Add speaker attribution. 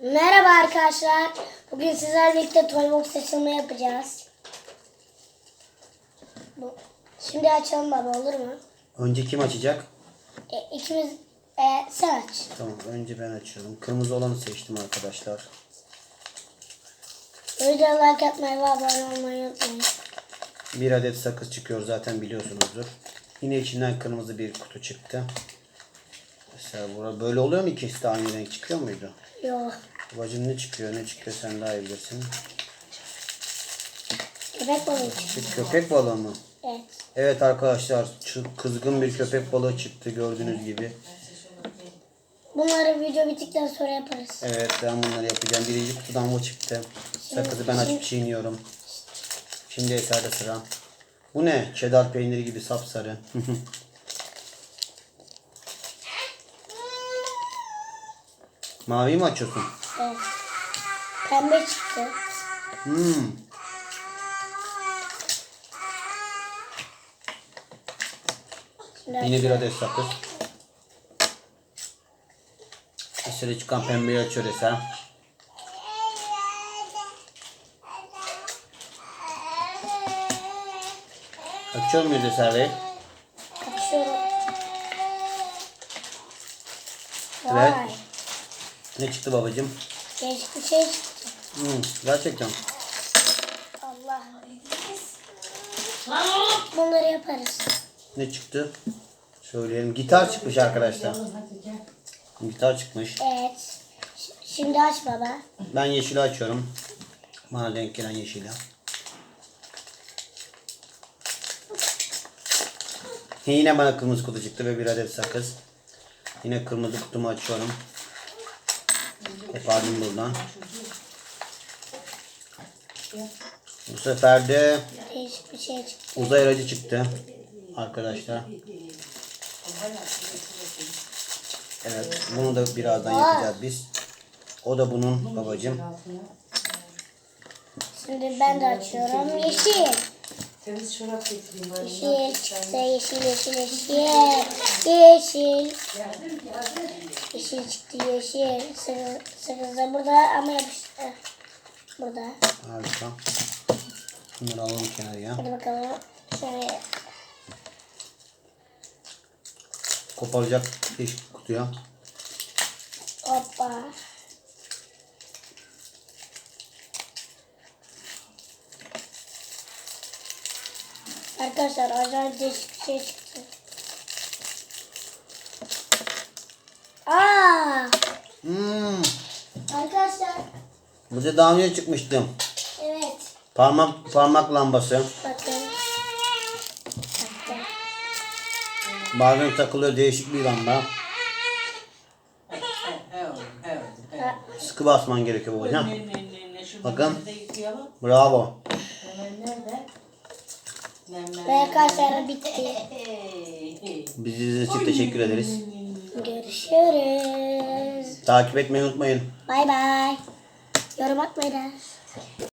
Speaker 1: Merhaba arkadaşlar. Bugün sizlerle birlikte Toybox açılımı yapacağız. Bu. Şimdi açalım baba olur mu?
Speaker 2: Önce kim açacak?
Speaker 1: E, ikimiz e, sen aç.
Speaker 2: Tamam önce ben açıyorum. Kırmızı olanı seçtim arkadaşlar.
Speaker 1: Videoya like atmayı ve abone olmayı unutmayın.
Speaker 2: Bir adet sakız çıkıyor zaten biliyorsunuzdur. Yine içinden kırmızı bir kutu çıktı. Mesela böyle oluyor mu ikisi de aynı renk çıkıyor muydu?
Speaker 1: Yok.
Speaker 2: Babacım ne çıkıyor ne çıkıyor sen daha iyi bilirsin.
Speaker 1: Köpek balığı çıktı.
Speaker 2: Köpek balığı mı?
Speaker 1: Evet.
Speaker 2: Evet arkadaşlar kızgın bir köpek balığı çıktı gördüğünüz gibi.
Speaker 1: Bunları video bittikten sonra yaparız.
Speaker 2: Evet ben bunları yapacağım. Birinci kutudan bu çıktı. Sakızı ben açıp çiğniyorum. Şimdi Eser'de sıra. Bu ne? Çedar peyniri gibi sapsarı. Mavi mi açıyorsun?
Speaker 1: Evet. Pembe çıktı.
Speaker 2: Hmm.
Speaker 1: Şimdi
Speaker 2: Yine bir adet sakız. Eser'e çıkan pembeyi açıyor Eser. Açıyor muyuz Eser Bey?
Speaker 1: açıyorum.
Speaker 2: Evet.
Speaker 1: Vay.
Speaker 2: Ne çıktı babacığım?
Speaker 1: Değişik bir şey çıktı.
Speaker 2: Hmm, gerçekten.
Speaker 1: Allah. Bunları yaparız.
Speaker 2: Ne çıktı? Söyleyelim. Gitar çıkmış arkadaşlar. Gitar çıkmış.
Speaker 1: Evet. Şimdi aç baba.
Speaker 2: Ben yeşili açıyorum. Bana denk gelen yeşili. Yine bana kırmızı kutu çıktı ve bir adet sakız. Yine kırmızı kutumu açıyorum. Kopardım buradan. Bu sefer de
Speaker 1: Değişik bir şey çıktı.
Speaker 2: uzay aracı çıktı. Arkadaşlar. Evet. Bunu da birazdan yapacağız biz. O da bunun babacım.
Speaker 1: Şimdi ben de açıyorum. Yeşil.
Speaker 3: Temiz çorap getireyim.
Speaker 1: Yeşil. Yeşil, yeşil, yeşil. Yeşil. Yeşil çıktı. Yeşil. Sıkı da burada ama yapıştı. Burada.
Speaker 2: Harika. Bunları alalım kenarıya.
Speaker 1: Hadi bakalım. Şöyle.
Speaker 2: Koparacak değişik kutuya.
Speaker 1: Hoppa. Arkadaşlar acayip değişik bir şey çıktı. Aa!
Speaker 2: Hmm.
Speaker 1: Arkadaşlar
Speaker 2: Bize daha önce çıkmıştı.
Speaker 1: evet
Speaker 2: Parmak parmak lambası.
Speaker 1: bakın. Bakın.
Speaker 2: Bazen takılıyor değişik bir lamba. Sıkı basman gerekiyor babacığım. Bakın. Bravo.
Speaker 1: Ve arkadaşlar bitti.
Speaker 2: İzlediğiniz için teşekkür ederiz.
Speaker 1: Görüşürüz.
Speaker 2: Takip etmeyi unutmayın.
Speaker 1: Bay bay. Yorum atmayın.